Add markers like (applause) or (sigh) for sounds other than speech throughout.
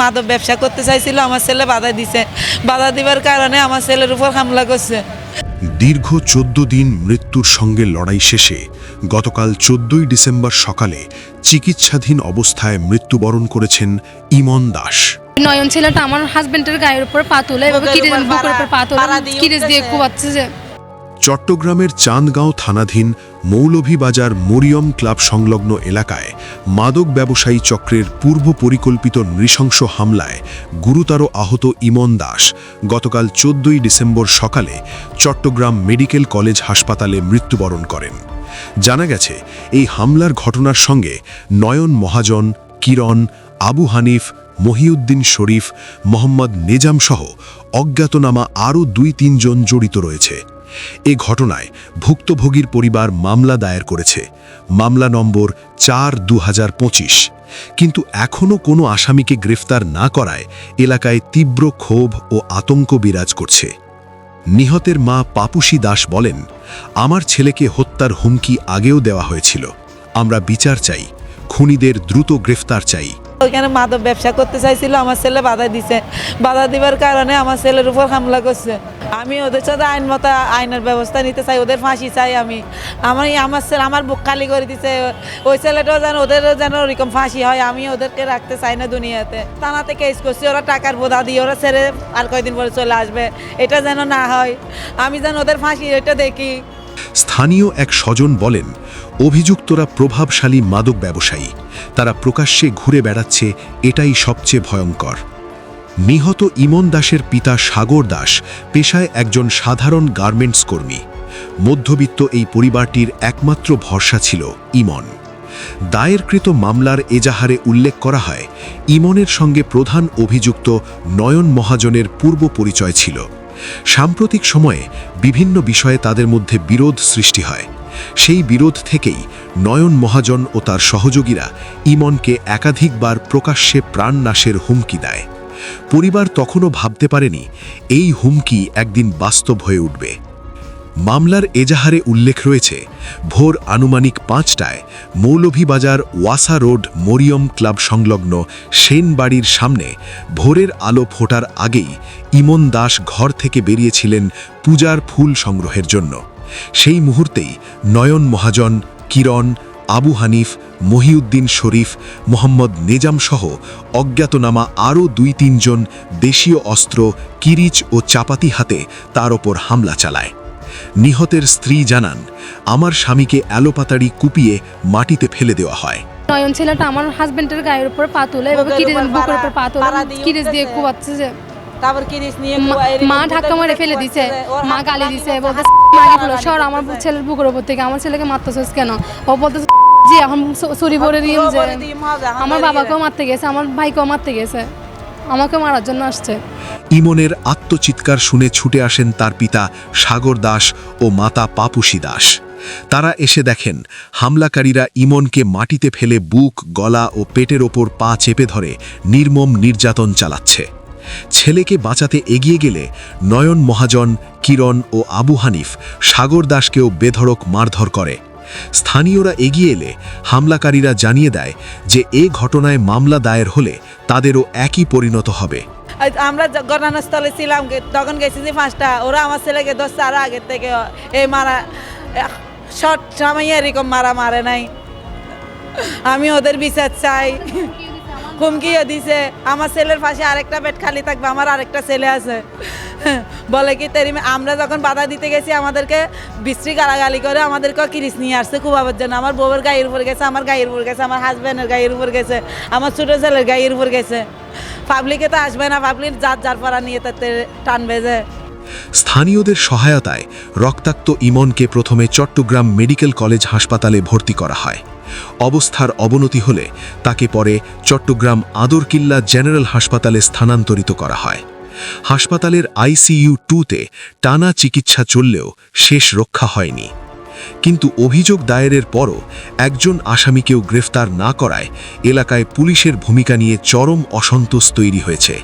মাদক ব্যবসা করতে চাইছিল আমার ছেলে বাধা দিছে। বাধা দিবার কারণে আমার ছেলের উপর হামলা করছে। দীর্ঘ চোদ্দ দিন মৃত্যুর সঙ্গে লড়াই শেষে গতকাল চোদ্দই ডিসেম্বর সকালে চিকিৎসাধীন অবস্থায় মৃত্যুবরণ করেছেন ইমন দাস। নয়ন ছেলেটা আমার হাজবেন্ডের গায়ের উপর পা তুলে এভাবে বুকের বুকের উপর পা তুলে দিয়ে দিয়ে যে। চট্টগ্রামের চাঁদগাঁও থানাধীন মৌলভীবাজার মরিয়ম ক্লাব সংলগ্ন এলাকায় মাদক ব্যবসায়ী চক্রের পূর্ব পরিকল্পিত নৃশংস হামলায় গুরুতর আহত ইমন দাস গতকাল চোদ্দই ডিসেম্বর সকালে চট্টগ্রাম মেডিকেল কলেজ হাসপাতালে মৃত্যুবরণ করেন। জানা গেছে, এই হামলার ঘটনার সঙ্গে নয়ন মহাজন, কিরণ, আবু হানিফ, মহিউদ্দিন শরীফ, মোহাম্মদ নেজাম সহ অজ্ঞাতনামা আরও দুই তিনজন জড়িত রয়েছে। এ ঘটনায় ভুক্তভোগীর পরিবার মামলা দায়ের করেছে। মামলা নম্বর চার দু কিন্তু এখনও কোনো আসামিকে গ্রেফতার না করায় এলাকায় তীব্র ক্ষোভ ও আতঙ্ক বিরাজ করছে। নিহতের মা পাপুসি দাস বলেন, আমার ছেলেকে হত্যার হুমকি আগেও দেওয়া হয়েছিল। আমরা বিচার চাই, খুনিদের দ্রুত গ্রেফতার চাই। ওইখানে মাদক ব্যবসা করতে চাইছিল, আমার ছেলে বাধা দিছে। বাধা দিবার কারণে আমার ছেলের উপর হামলা করছে। আমি ওদের সাথে আইন মতো আইনের ব্যবস্থা নিতে চাই, ওদের ফাঁসি চাই আমি। আমার আমার ছেলে আমার বুক খালি করে দিছে। ওই ছেলেটাও যেন ওদেরও যেন ওরকম ফাঁসি হয়, আমি ওদেরকে রাখতে চাই না দুনিয়াতে। থানাতে কেস করছি, ওরা টাকার বোধা দিয়ে ওরা ছেড়ে আর কয়দিন পরে চলে আসবে। এটা যেন না হয়। আমি যেন ওদের ফাঁসি এটা দেখি। স্থানীয় এক স্বজন বলেন, অভিযুক্তরা প্রভাবশালী মাদক ব্যবসায়ী। তারা প্রকাশ্যে ঘুরে বেড়াচ্ছে, এটাই সবচেয়ে ভয়ঙ্কর। নিহত ইমন দাসের পিতা সাগর দাস পেশায় একজন সাধারণ গার্মেন্টস কর্মী। মধ্যবিত্ত এই পরিবারটির একমাত্র ভরসা ছিল ইমন। দায়েরকৃত মামলার এজাহারে উল্লেখ করা হয়, ইমনের সঙ্গে প্রধান অভিযুক্ত নয়ন মহাজনের পূর্ব পরিচয় ছিল। সাম্প্রতিক সময়ে বিভিন্ন বিষয়ে তাদের মধ্যে বিরোধ সৃষ্টি হয়। সেই বিরোধ থেকেই নয়ন মহাজন ও তার সহযোগীরা ইমনকে একাধিকবার প্রকাশ্যে প্রাণনাশের হুমকি দেয়। পরিবার তখনও ভাবতে পারেনি এই হুমকি একদিন বাস্তব হয়ে উঠবে। মামলার এজাহারে উল্লেখ রয়েছে, ভোর আনুমানিক পাঁচটায় মৌলভীবাজার ওয়াসা রোড মরিয়ম ক্লাব সংলগ্ন সেন বাড়ির সামনে ভোরের আলো ফোটার আগেই ইমন দাস ঘর থেকে বেরিয়েছিলেন পূজার ফুল সংগ্রহের জন্য। সেই মুহূর্তেই নয়ন মহাজন, কিরণ আবু হানিফ মহিউদ্দিন শরীফ মোহাম্মদ নেজাম সহ অজ্ঞাতনামা আরও দুই তিনজন দেশীয় অস্ত্র কিরিচ ও চাপাতি হাতে তার ওপর হামলা চালায়। নিহতের স্ত্রী জানান আমার স্বামীকে অ্যালোপাতাড়ি কুপিয়ে মাটিতে ফেলে দেওয়া হয়। নয়ন ছেলেটা আমার হাজবেন্ডের গায়ের উপর পা তুলে এভাবে বুকের কিরে উপর বুকের উপর পা তুলে পাড়া দিয়ে কুবাচ্ছে যে তারপর কিরিস নিয়ে মা- এরকম ধাক্কা মারে ফেলে দিছে মা গালি দিছে বলতে ফেলো সর আমার ছেলের বুকের উপর থেকে আমার ছেলেকে মারতেছিস কেন? ও বলতেছে এখন দিম পুরো যে আমার বাবাকেও মারতে গেছে আমার ভাইকেও মারতে গেছে আমাকে মারার জন্য আসছে। ইমনের আত্মচিৎকার শুনে ছুটে আসেন তার পিতা সাগর দাস ও মাতা পাপুসি দাস। তারা এসে দেখেন হামলাকারীরা ইমনকে মাটিতে ফেলে বুক গলা ও পেটের ওপর পা চেপে ধরে নির্মম নির্যাতন চালাচ্ছে। ছেলেকে বাঁচাতে এগিয়ে গেলে নয়ন মহাজন কিরণ ও আবু হানিফ সাগর দাসকেও বেধড়ক মারধর করে। স্থানীয়রা এগিয়ে এলে হামলাকারীরা জানিয়ে দেয় যে এ ঘটনায় মামলা দায়ের হলে তাদেরও একই পরিণত হবে। আমরা ঘটনাস্থলে ছিলাম তখন গেছি পাঁচটা। ওরা আমার ছেলেকে দশ চার আগের থেকে এই মারা শর্ট সময় এরকম মারা মারে নাই। আমি ওদের বিচার চাই। হুমকিও দিছে। আমার ছেলের পাশে আরেকটা বেড খালি থাকবে, আমার আরেকটা ছেলে আছে। (laughs) বলে কি, তেরি আমরা যখন বাধা দিতে গেছি, আমাদেরকে বিশ্রী গালাগালি করে আমাদেরকে কিরিস নিয়ে আসছে খুবাবার জন্য আমার বউয়ের গায়ের উপর গেছে, আমার গায়ের উপর গেছে, আমার হাজব্যান্ডের গায়ের উপর গেছে, আমার ছোটো ছেলের গায়ের উপর গেছে। পাবলিকে তো আসবে না পাবলিক যার যার পাড়া নিয়ে তাতে টানবে যে। স্থানীয়দের সহায়তায় রক্তাক্ত ইমনকে প্রথমে চট্টগ্রাম মেডিকেল কলেজ হাসপাতালে ভর্তি করা হয়। অবস্থার অবনতি হলে তাকে পরে চট্টগ্রাম আদরকিল্লা জেনারেল হাসপাতালে স্থানান্তরিত করা হয়। হাসপাতালের আইসিইউ টুতে টানা চিকিৎসা চললেও শেষ রক্ষা হয়নি। কিন্তু অভিযোগ দায়েরের পরও একজন আসামিকেও গ্রেফতার না করায় এলাকায় পুলিশের ভূমিকা নিয়ে চরম অসন্তোষ তৈরি হয়েছে।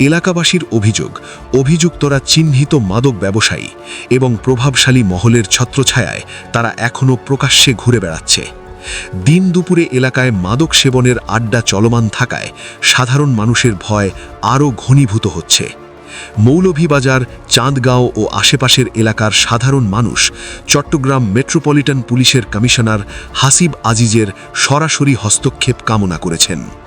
এলাকাবাসীর অভিযোগ, অভিযুক্তরা চিহ্নিত মাদক ব্যবসায়ী এবং প্রভাবশালী মহলের ছত্রছায়ায় তারা এখনও প্রকাশ্যে ঘুরে বেড়াচ্ছে। দিন দুপুরে এলাকায় মাদক সেবনের আড্ডা চলমান থাকায় সাধারণ মানুষের ভয় আরও ঘনীভূত হচ্ছে। মৌলভীবাজার, চাঁদগাঁও ও আশেপাশের এলাকার সাধারণ মানুষ, চট্টগ্রাম মেট্রোপলিটন পুলিশের কমিশনার হাসিব আজিজের সরাসরি হস্তক্ষেপ কামনা করেছেন।